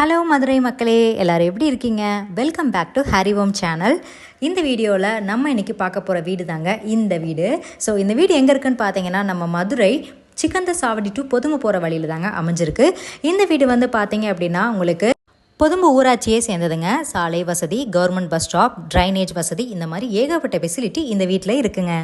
Hello Madurai மக்களே. எல்லாரும் எப்படி இருக்கீங்க? Welcome back to Hari Om channel இந்த வீடியோவில் நம்ம இன்னைக்கு பார்க்க போகிற வீடு தாங்க இந்த வீடு. ஸோ இந்த வீடு எங்கே இருக்குன்னு பார்த்தீங்கன்னா நம்ம மதுரை சிக்கந்த சாவடி டு பொதுங்க போகிற வழியில் தாங்க அமைஞ்சிருக்கு. இந்த வீடு வந்து பார்த்தீங்க அப்படின்னா உங்களுக்கு பொதும்பு ஊராட்சியே சேர்ந்ததுங்க. சாலை வசதி கவர்மெண்ட் பஸ் ஸ்டாப் ட்ரைனேஜ் வசதி இந்த மாதிரி ஏகப்பட்ட ஃபெசிலிட்டி இந்த வீட்டில் இருக்குங்க.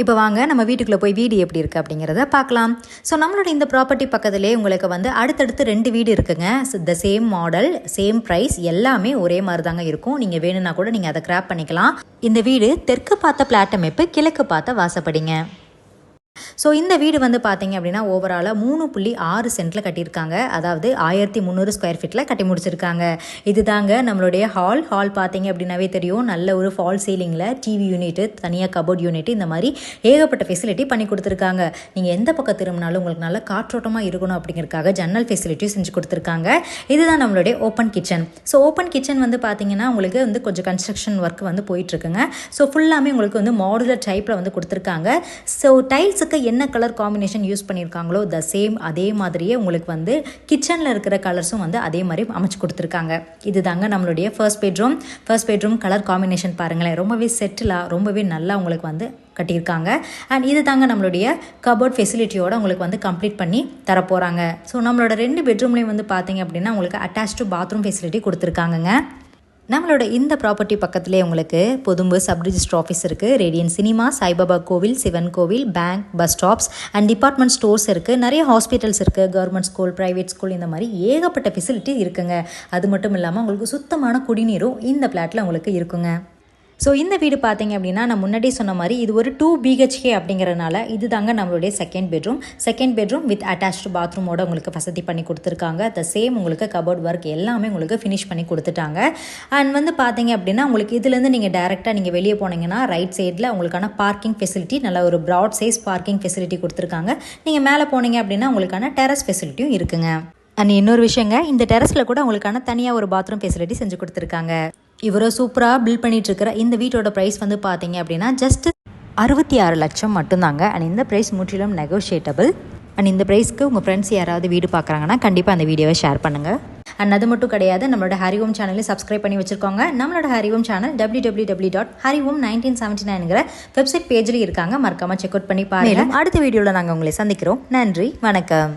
இப்போ வாங்க நம்ம வீட்டுக்குள்ளே போய் வீடு எப்படி இருக்குது அப்படிங்கிறத பார்க்கலாம். ஸோ நம்மளோட இந்த ப்ராப்பர்ட்டி பக்கத்துலேயே உங்களுக்கு வந்து அடுத்தடுத்து ரெண்டு வீடு இருக்குங்க. The same model same price எல்லாமே ஒரே மாதிரி தாங்க இருக்கும். நீங்கள் வேணும்னா கூட நீங்கள் அதை கிராப் பண்ணிக்கலாம். இந்த வீடு தெற்கு பார்த்த பிளாட் அமைப்பு கிழக்கு பார்த்த வாசப்படிங்க. ஸோ இந்த வீடு வந்து பார்த்தீங்க அப்படின்னா ஓவராலாக மூணு புள்ளி ஆறு சென்ட்டில் கட்டியிருக்காங்க. அதாவது ஆயிரத்தி முந்நூறு ஸ்கொயர் ஃபீட்டில் கட்டி முடிச்சிருக்காங்க. இதுதாங்க நம்மளுடைய ஹால் ஹால் பார்த்தீங்க அப்படின்னாவே தெரியும். நல்ல ஒரு ஃபால் சீலிங்கில் டிவி யூனிட்டு தனியாக கபோர்ட் யூனிட் இந்த மாதிரி ஏகப்பட்ட ஃபெசிலிட்டி பண்ணி கொடுத்துருக்காங்க. நீங்கள் எந்த பக்கம் திரும்பினாலும் உங்களுக்கு நல்ல காற்றோட்டமாக இருக்கணும் அப்படிங்கிறதுக்காக ஜன்னல் ஃபெசிலிட்டியும் செஞ்சு கொடுத்துருக்காங்க. இதுதான் நம்மளுடைய open kitchen so open kitchen வந்து பார்த்தீங்கன்னா உங்களுக்கு வந்து கொஞ்சம் கன்ஸ்ட்ரக்ஷன் ஒர்க் வந்து போயிட்டுருக்குங்க ஸோ ஃபுல்லாமே உங்களுக்கு வந்து மாடுலர் டைப்பில் வந்து கொடுத்துருக்காங்க. ஸோ டைல்ஸுக்கு என்ன கலர் காம்பினேஷன் யூஸ் பண்ணியிருக்காங்களோ த சேம் அதே மாதிரியே உங்களுக்கு வந்து கிச்சனில் இருக்கிற கலர்ஸும் வந்து அதே மாதிரி அமைச்சு கொடுத்துருக்காங்க. இது தாங்க நம்மளுடைய first bedroom first bedroom colour combination பாருங்களேன். ரொம்பவே செட்டிலாக ரொம்பவே நல்லா உங்களுக்கு வந்து கட்டியிருக்காங்க. அண்ட் இது தாங்க நம்மளுடைய கபோர்ட் ஃபெசிலிட்டியோட உங்களுக்கு வந்து கம்ப்ளீட் பண்ணி தரப்போகிறாங்க ஸோ நம்மளோட ரெண்டு பெட்ரூம்லேயும் வந்து பார்த்தீங்க அப்படின்னா உங்களுக்கு அட்டாச் பாத்ரூம் ஃபெசிலிட்டி கொடுத்துருக்காங்கங்க. நம்மளோட இந்த ப்ராப்பர்ட்டி பக்கத்துலேயே உங்களுக்கு பொதும்பு சப் ரிஜிஸ்டர் ஆஃபீஸ் இருக்குது ரேடியன் சினிமா சாய்பாபா கோவில் சிவன் கோவில் bank bus stops and department stores இருக்குது நிறைய ஹாஸ்பிட்டல்ஸ் இருக்குது கவர்மெண்ட் ஸ்கூல் ப்ரைவேட் ஸ்கூல் இந்த மாதிரி ஏகப்பட்ட ஃபெசிலிட்டி இருக்குங்க. அது மட்டும் இல்லாமல் உங்களுக்கு சுத்தமான குடிநீரும் இந்த பிளாட்டில் உங்களுக்கு இருக்குங்க. ஸோ இந்த வீடு பார்த்தீங்க அப்படின்னா நான் முன்னாடி சொன்ன மாதிரி இது ஒரு டூ பிஹெச்கே அப்படிங்கிறனால இது தாங்க நம்மளுடைய second bedroom second bedroom with attached பாத்ரூமோட உங்களுக்கு வசதி பண்ணி கொடுத்துருக்காங்க. த சேம் உங்களுக்கு கபோர்ட் ஒர்க் எல்லாமே உங்களுக்கு ஃபினிஷ் பண்ணி கொடுத்துட்டாங்க. அண்ட் வந்து பார்த்தீங்க அப்படின்னா உங்களுக்கு இதுலேருந்து நீங்கள் டேரெக்டாக நீங்கள் வெளியே போனீங்கன்னா ரைட் சைடில் உங்களுக்கான பார்க்கிங் ஃபெசிலிட்டி நல்ல ஒரு ப்ராட் சைஸ் பார்க்கிங் ஃபெசிலிட்டி கொடுத்துருக்காங்க. நீங்கள் மேலே போனீங்க அப்படின்னா உங்களுக்கான டெரஸ் ஃபெசிலிட்டியும் இருக்குங்க. அண்ட் இன்னொரு விஷயங்க இந்த டெரஸில் கூட உங்களுக்கான தனியாக ஒரு பாத்ரூம் ஃபெசிலிட்டி செஞ்சு கொடுத்துருக்காங்க. இவரோ சூப்பராக பில்ட் பண்ணிகிட்ருக்கிற இந்த வீட்டோட ப்ரைஸ் வந்து பார்த்தீங்க அப்படின்னா ஜஸ்ட் அறுபத்தி ஆறு லட்சம் மட்டும்தாங்க. அண்ட் இந்த ப்ரைஸ் முற்றிலும் நெகோஷியேட்டபிள் அண்ட் இந்த ப்ரைஸ்க்கு உங்கள் ஃப்ரெண்ட்ஸ் யாராவது வீடு பார்க்குறாங்கன்னா கண்டிப்பாக அந்த வீடியோவை ஷேர் பண்ணுங்கள் அண்ட் அது மட்டும் கிடையாது நம்மளோட ஹரிஓம் சேனலையும் சப்ஸ்கிரைப் பண்ணி வச்சிருக்கோங்க. நம்மளோட Hari Om channel W W W dot Hari Om nineteen seventy நைனுங்கிற website பேஜ்லேயும் இருக்காங்க. மறக்காமல் செக் அவுட் பண்ணி பாருங்கள் அடுத்த வீடியோவில் நாங்கள் உங்களை சந்திக்கிறோம். நன்றி வணக்கம்.